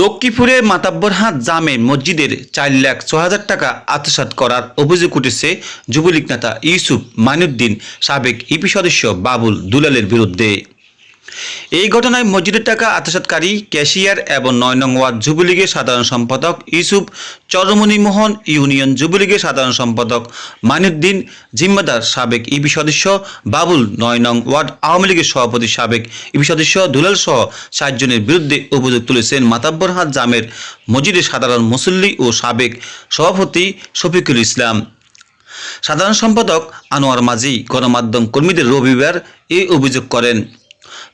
লক্ষ্মীপুরে মাতাব্বরহাট জামে মসজিদের চার লাখ ছ হাজার টাকা আত্মসাত করার অভিযোগ উঠেছে যুবলীগ নেতা ইউসুফ মাইনুদ্দিন, সাবেক ইপি সদস্য বাবুল দুলালের বিরুদ্ধে। এই ঘটনায় মসজিদের টাকা আত্মসাৎকারী ক্যাশিয়ার এবং নয় নং ওয়ার্ড যুবলীগের সাধারণ সম্পাদক ইউসুফ চরমণি মোহন, ইউনিয়ন যুবলীগের সাধারণ সম্পাদক মাইনুদ্দিন জিম্মাদার সাবেক ইবি সদস্য বাবুল, নয় নং ওয়ার্ড আওয়ামী লীগের সভাপতি সাবেক ইবি সদস্য দুলাল সহ সাতজনের বিরুদ্ধে অভিযোগ তুলেছেন মাতাব্বরহাট জামের মসজিদের সাধারণ মুসল্লি ও সাবেক সভাপতি শফিকুল ইসলাম। সাধারণ সম্পাদক আনোয়ার মাঝি, গণমাধ্যম কর্মীদের রবিবার এই অভিযোগ করেন।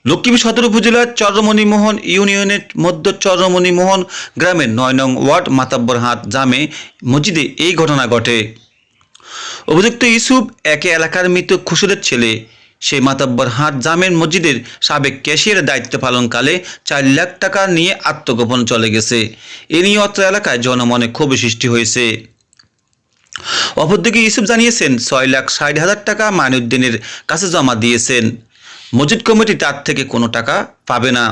লক্ষ্মীপুর সদর উপজেলার চন্দ্রমণিমোহন ইউনিয়নের মধ্য চন্দ্রমণিমোহন গ্রামের নয় নং ওয়ার্ড মাতাব্বরহাট জামে মসজিদে এই ঘটনা ঘটে। অভিযুক্ত ইসুফ একে এলাকার মৃত খুশুরের ছেলে। সে মাতাব্বর হাট জামের মসজিদের সাবেক ক্যাশিয়ারের দায়িত্ব পালনকালে চার লাখ টাকা নিয়ে আত্মগোপন চলে গেছে। এ নিয়ে অত্র এলাকায় জনমনে ক্ষোভ সৃষ্টি হয়েছে। অপরদিকে ইউসুফ জানিয়েছেন, ছয় লাখ ষাট হাজার টাকা মাইনুদ্দিনের কাছে জমা দিয়েছেন। মসজিদ কমিটি তার থেকে কোনো টাকা পাবে না।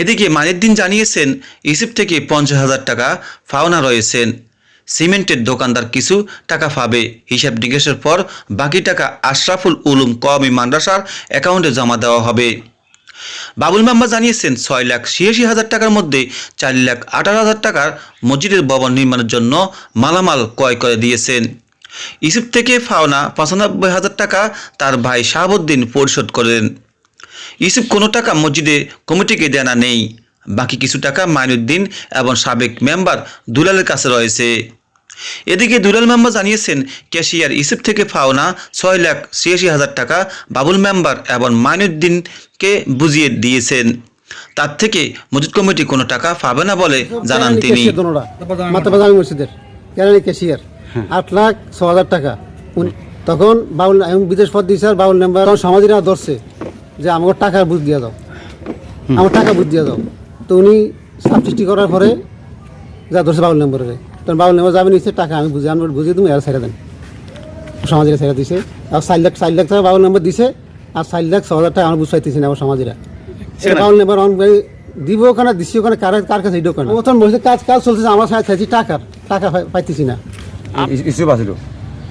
এদিকে মাইনুদ্দিন জানিয়েছেন ইউসুফ থেকে পঞ্চাশ হাজার টাকা পাওনা রয়েছেন। সিমেন্টের দোকানদার কিছু টাকা পাবে। হিসাব নিকেশের পর বাকি টাকা আশরাফুল উলুম কমি মাদ্রাসার অ্যাকাউন্টে জমা দেওয়া হবে। বাবুল মাম্মা জানিয়েছেন, ছয় লাখ ছিয়াশি হাজার টাকার মধ্যে চার লাখ আঠারো হাজার টাকার মসজিদের ভবন নির্মাণের জন্য মালামাল ক্রয় করে দিয়েছেন। ইসুফ থেকে ফাওনা পঁচানব্বই হাজার টাকা তার ভাই শাহাবুদ্দিন পরিশোধ করেন ইসুফ কোনো টাকা মসজিদে কমিটিকে দেনা নেই। বাকি কিছু টাকা মাইনুদ্দিন এবং সাবেক মেম্বার দুলালের কাছে রয়েছে। এদিকে দুলাল মেম্বার জানিয়েছেন ক্যাশিয়ার ইসুফ থেকে ফাওনা ছয় লাখ ছিয়াশি হাজার টাকা বাবুল মেম্বার এবং মাইনুদ্দিনকে বুঝিয়ে দিয়েছেন। তার থেকে মসজিদ কমিটি কোনো টাকা পাবে না বলে জানান তিনি। ক্যাশিয়ার। আট লাখ ছ হাজার টাকা। উনি- তখন বাউল আমি বিদেশ পথ দিয়েছে আর বাউল নাম্বার তখন সমাজীরা ধরছে যে আমাকে টাকার বুঝ দিয়ে দাও। আমার টাকা বুঝ দিয়ে দাও। তো উনি সাব সৃষ্টি করার পরে যা ধরছে বাউল নম্বরে তখন বাউল নম্বর যাবে নিচ্ছে টাকা আমি বুঝে আনবার বুঝিয়ে তুমি এরা ছেড়ে দেন। সমাজেরা ছেড়ে দিছে। আর চার লাখ চার লাখ টাকা বাউল নম্বর দিছে আর চার লাখ ছ হাজার টাকা আমার বুঝ পাইতেছি না আমার সমাজেরা বাউল নম্বর দিব ওখানে দিচ্ছি ওখানে কার কার কাছে প্রথম বলছে কাজ কাজ চলতেছে আমার সাথে টাকার টাকা পাইতেছি না। ইসুফ আসিল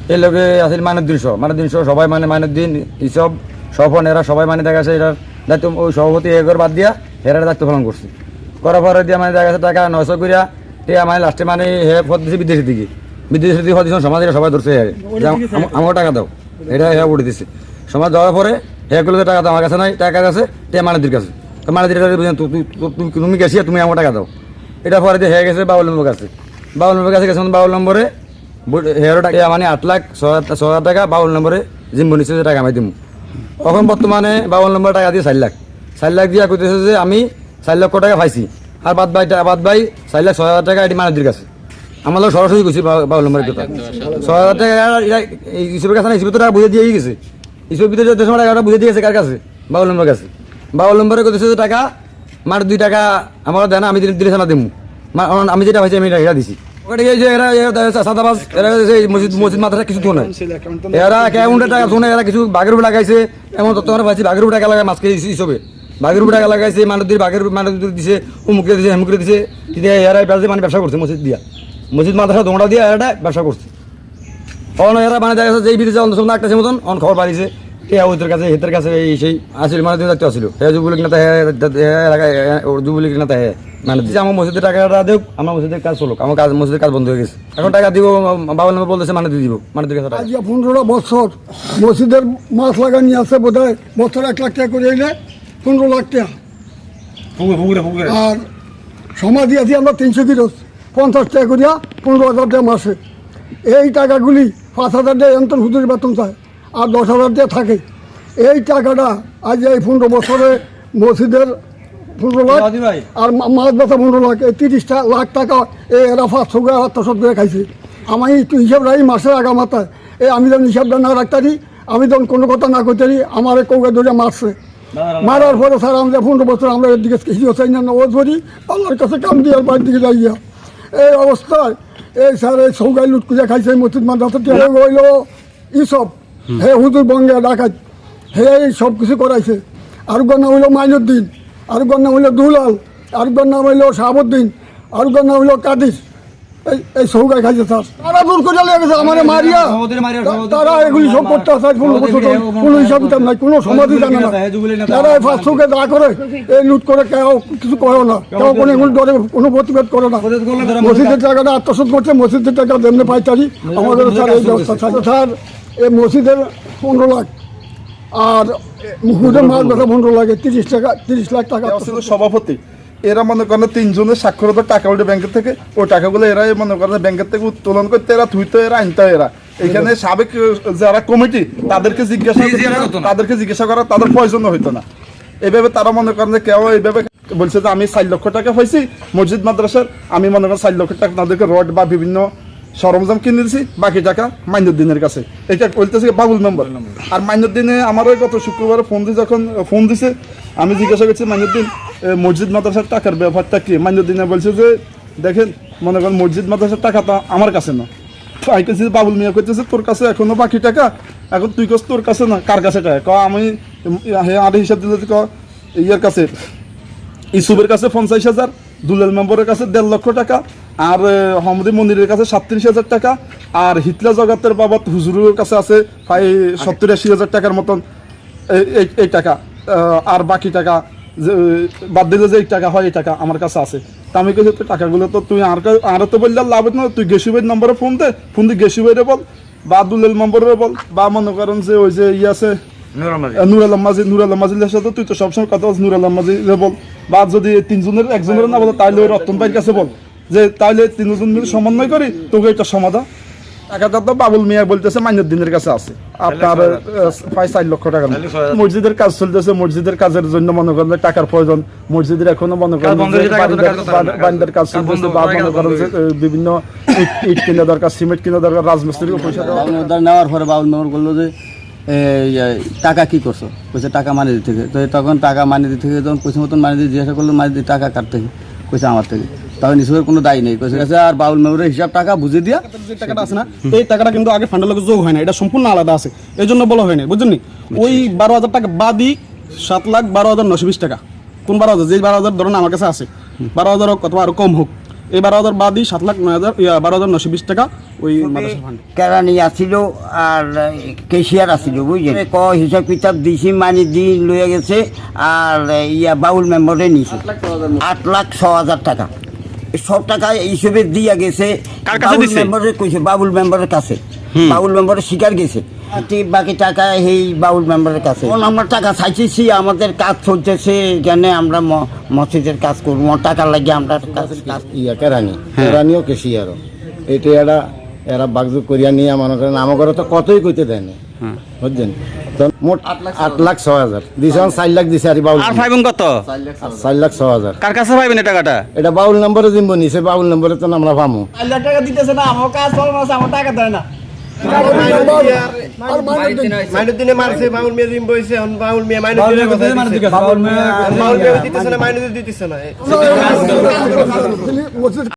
এই লোকে আসিল মাইনুদ্দিন সহ। মাইনুদ্দিন সহ সবাই মানে মাইনুদ্দিন ইসব সফন এরা সবাই মানে দেখা গেছে এটার দায়িত্ব ওই সভাপতি এগর বাদ দিয়া এরা দায়িত্ব পালন করছে। করার পরে দিয়া মানে দেখা গেছে টাকা নয়শো করিয়া টিয়া মানে লাস্টে মানে হে পদ দিছে বিদেশের দিকে। বিদেশের দিকে পদ সমাজ সবাই ধরছে আমাকে টাকা দাও। এটা হে উঠে দিছে। সমাজ দেওয়ার পরে হে গুলো টাকা দাও আমার কাছে নাই টাকা কাছে। মানেদির তো মানেদির কাছে তু- তু- তু- তু- তুমি গেছি তুমি আমার টাকা দাও। এটা পরে দিয়ে হয়ে গেছে বাউল নম্বর কাছে। বাউল নম্বর কাছে গেছে বাউল নম্বরে হেয়ারো টাকা মানে আট লাখ ছ হাজার টাকা বাউল নম্বরে জিম্বু নিচ্ছে যে টাকা আমি দিম। এখন বর্তমানে বাউল নম্বরে টাকা দিয়ে চার লাখ। চার লাখ দিয়া কইতেছে যে আমি চার লক্ষ টাকা পাইছি। আর বাদ বাই বাদ বাই চার লাখ ছয় হাজার টাকা এটি মানাদির কাছে আমার লোক সরাসরি গেছি বাউল নম্বরের কথা। ছয় হাজার টাকা ইসুফের কাছে না? ইসুফের তো টাকা বুঝে দিয়েই গেছে। ইসুফের ভিতরে দেশ টাকা বুঝে দিয়েছে কার কাছে? বাউল নম্বরের কাছে। বাউল নম্বরে কইতেছে যে টাকা মার দুই টাকা আমার দেয় না আমি দিলে না মা- আমি যেটা পাইছি, আমি এটা দিছি। মসজিদ মসজিদ মাথাটা কিছু থোনে এরা অ্যাকাউন্টে টাকা কিছু বাঘের উপর লাগাইছে এমন তত্ত্ব আমরা পাইছি, বাঘের মাছকে হিসেবে। বাঘের উপর টাকা লাগাইছে মানুষদের বাঘের মানুষদের দিছে উমুকে দিছে হেমুকে দিছে কিন্তু এরা ব্যবসা মানে ব্যবসা করছে মসজিদ দিয়া। মসজিদ মাদ্রাসা দোমরা দিয়া এরা ব্যবসা করছে। এরা মানে দেখা বিদেশে একটা মতন, অন খবর বাড়িছে কে ওদের কাছে হেতের কাছে এই সেই আসিল মানে দায়িত্ব আসিল। হে যুবলীগ নেতা যুবলীগ নেতা হে। মানে আমার মসজিদের টাকাটা দেখ আমার মসজিদের কাজ চলুক আমার কাজ মসজিদের কাজ বন্ধ হয়ে গেছে। এখন টাকা দিব বাবা নামে বলতেছে মানে দিয়ে দিব মানে দিয়ে টাকা। আজ পনেরো বছর মসজিদের মাছ লাগানি আছে বোধ হয় বছর এক লাখ টাকা করে এলে পনেরো লাখ টাকা। আর সমাধি আছি আমরা তিনশো কিলো পঞ্চাশ টাকা করিয়া পনেরো হাজার টাকা মাসে। এই টাকাগুলি পাঁচ হাজার টাকা এন্তন হুজুর বেতন চায়। আর দশ হাজার দিয়ে থাকে। এই টাকাটা আজ এই পনেরো বছরে মসজিদের পনেরো লাখ আর মাছ বেচা পনেরো লাখ এই তিরিশটা লাখ টাকা এই এরা পাঁচশো করে করে খাইছে। আমি একটু হিসাব রাখি মাসের আগা মাথায়। এই আমি যখন হিসাবটা না রাখতারি আমি যখন কোনো কথা না করতারি আমার এই কৌকে ধরে মারছে। মারার পরে স্যার আমরা পনেরো বছর আমরা এর দিকে কিছু চাই না ওজ করি আল্লাহর কাছে কাম দিয়ে বাড়ির দিকে যাইয়া। এই অবস্থায় এই স্যার এই সৌগাই লুট করে খাইছে মসজিদ মাদ্রাসা হইল ইসব হে হুজুর বঙ্গে ডাকাত হে এই সব কিছু করাইছে। আর গন্যা হইল মাইনুদ্দিন আর গন্যা হইল দুলাল আরেকবার নাম হইল শাহাবুদ্দিন আরেকবার নাম হইল কাদির। এই এই সৌগায় খাইছে স্যার। তারা দূর করে লেগেছে আমার মারিয়া। তারা এগুলি সব করতে আসে কোনো বছর কোনো হিসাব কিতাব নাই কোনো সমাধি জানে না। তারা এই ফাঁসুকে দা করে এই লুট করে কেউ কিছু করে না। কেউ কোনো এগুলো ডরে কোনো প্রতিবাদ করে না। মসজিদের টাকাটা আত্মসাৎ করছে মসজিদের টাকা দেমনে পাইতারি আমাদের স্যার এই ব্যবস্থা স্যার এই মসজিদের পনেরো লাখ আর মাল ব্যথা পনেরো লাখ তিরিশ টাকা তিরিশ লাখ টাকা। সভাপতি। এরা মনে করেন তিনজনের স্বাক্ষরতার টাকা উঠে ব্যাংকের থেকে ওই টাকাগুলো এরা মনে করেন ব্যাংকের থেকে উত্তোলন করতে এরা থুইতো এরা আনতে এরা। এখানে সাবেক যারা কমিটি তাদেরকে জিজ্ঞাসা। তাদেরকে জিজ্ঞাসা করা তাদের প্রয়োজন হইতো না। এভাবে তারা মনে করেন যে কেউ এইভাবে বলছে যে আমি চার লক্ষ টাকা পাইছি মসজিদ মাদ্রাসার আমি মনে করেন চার লক্ষ টাকা তাদেরকে রড বা বিভিন্ন সরঞ্জাম কিনে দিছি, বাকি টাকা মাইনুদ্দিনের কাছে। এটা বলতেছে বাবুল মেম্বার আর মাইনুদ্দিনে আমার ওই গত শুক্রবার ফোন দিয়ে যখন ফোন দিছে, আমি জিজ্ঞাসা করছি, মাইনুদ্দিন মসজিদ মাদ্রাসার টাকার ব্যাপারটা কি? মাইনুদ্দিনে বলছে যে, দেখেন, মনে করেন মসজিদ মাদ্রাসার টাকা তো আমার কাছে না। আইতেছি বাবুল মিয়া করতেছে তোর কাছে এখনও বাকি টাকা? এখন তুই কস তোর কাছে না, কার কাছে টাকা? ক আমি আর হিসাব দিলে ক ইয়ের কাছে ইসুবের কাছে পঞ্চাশ হাজার, দুলাল মেম্বরের কাছে দেড় লক্ষ টাকা আর হমদি মন্দিরের কাছে সাতত্রিশ হাজার টাকা আর হিতলা জগতের বাবদ হুজুরের কাছে আছে প্রায় সত্তর আশি হাজার টাকার মতন এই- টাকা আর বাকি টাকা বাদ দিলে যে এই টাকা হয় এই টাকা আমার কাছে আছে। তা আমি কেছি তুই টাকাগুলো তো তুই আর আর তো বললে লাভ না তুই গেসুবের নম্বরে ফোন দে ফোন দিয়ে গেসুবের বল বা দুলাল মেম্বরের বল বা মনে করেন যে ওই যে ইয়ে আছে নুর আলম নুর আলম সাথে তুই তো সবসময় কথা বলছিস নুর আলম বল বা যদি তিনজনের একজনের না বলে তাহলে ওই রতন ভাইয়ের কাছে বল। যে তাহলে তিনজন মিলে সমন্বয় করি তোকে এটা সমাধান। টাকাটা তো বাবুল মিয়া বলতেছে মাইনুদ্দিনের কাছে আছে। আপনার প্রায় চার লক্ষ টাকা। মসজিদের কাজ চলতেছে মসজিদের কাজের জন্য মনে করেন টাকার প্রয়োজন। মসজিদের এখনও মনে করেন কাজ চলতেছে বা মনে করেন বিভিন্ন ইট কিনা দরকার সিমেন্ট কিনা দরকার রাজমিস্ত্রিকে পয়সা দেওয়া নেওয়ার পরে বাউল মেম্বার বলল যে এই, এই, টাকা কি করছ? কইছে টাকা মানি দিতে থেকে তো তখন টাকা মানি দিতে থেকে যখন পয়সা মতন মানি দিয়ে জিজ্ঞাসা করল মানি দিয়ে টাকা কাটতে থেকে কইছে আমার থেকে। তখন নিশ্চয় কোনো দায়ী নেই। কইছে "আচ্ছা, আর বাউল মেম্বারের হিসাব টাকা বুঝে দিয়া যে টাকাটা আছে না এই টাকাটা কিন্তু আগে ফান্ডের লোক যোগ হয় না এটা সম্পূর্ণ আলাদা আছে। এই জন্য বলা হয় না? বুঝছেন ওই বারো হাজার টাকা বাদই সাত লাখ বারো হাজার নশো বিশ টাকা। কোন বারো হাজার? যে বারো হাজার ধরুন আমার কাছে আছে বারো হাজার হোক অথবা আরও কম হোক এই বারো হাজার বাদই সাত লাখ নয় হাজার ইয়া, বারো হাজার নশো বিশ টাকা ওই কেরানি আসিল আর কেশিয়ার আসিল বুঝলেন? ক হিসাব কিতাব দিছি মানি দি লয়ে গেছে আর ইয়া বাউল মেম্বারে নিছে। আট লাখ ছ হাজার টাকা। সব টাকা হিসেবে দিয়া গেছে। কার কাছে বাউল দিছে? মেম্বারের কইছে বাবুল মেম্বারের কাছে। বাউল মেম্বারের শিকার গেছে। বাকি বাকি টাকা এই বাউল মেম্বারের কাছে। এখন আমরা টাকা চাইতেছি আমাদের কাজ চলতেছে এখানে আমরা ম- মসজিদের কাজ করব টাকা লাগে আমরা কাজ কাজ ইয়া কেরানি কেরানিও কেশিয়ারও এইটা এরা এরা বাগজু করিয়া নিয়ে মনে করেন আমার ঘরে তো কতই কইতে দেয় না বুঝছেন মোট আট লাখ ছ হাজার দিছে চার লাখ দিছে আর বাউল আর পাইবেন কত চার লাখ ছ হাজার কার কাছে পাইবেন এই টাকাটা এটা বাউল নম্বরে জিম্ব নিছে বাউল নম্বরে তো আমরা পামু টাকা দিতেছে না আমার কাজ আছে আমার টাকা দেয় না মাইনুদ্দিন দিতেছে না